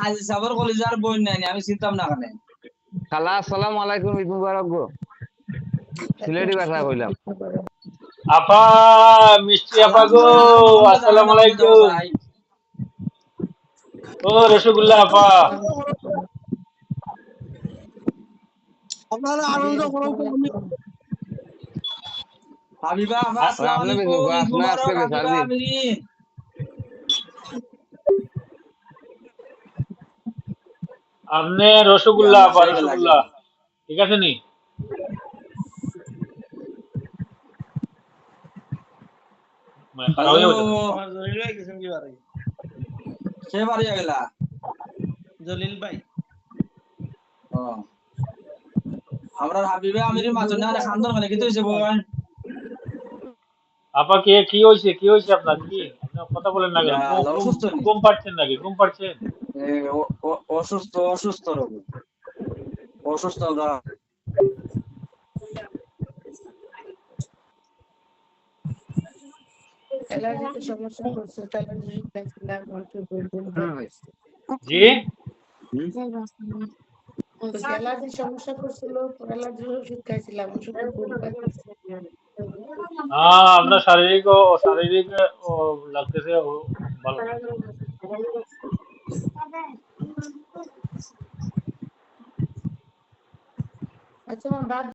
হাজি সাবর কলিজার বই নাই আমি চিন্তাম না কানে খালা আসসালামু আলাইকুম ঈদ মুবারক গো। সিলেটি ভাষা কইলাম। আপা মিষ্টি আপা গো আসসালামু আলাইকুম। ও রসগোল্লা আপা। আপনারা আনন্দ করুন হাবিবা আপা আসসালামু আলাইকুম আপনি রসগোল্লা আপা রসগোল্লা। ঠিক আছে নি? মানে হয়ে। জলিল ভাই আমরা হাবিবা মানে কিন্তু হইছে আপা কে কি হয়েছে? কি হয়েছে আপনার? কি? কথা বলেন না কেন? না, ঘুম- পাচ্ছেন নাকি? ঘুম পাচ্ছেন? অসুস্থ অসুস্থ রোগ অসুস্থ সমস্যা করছে জি শারীরিক ও শারীরিক লাগতেছে ভালো अच्छा मैम बात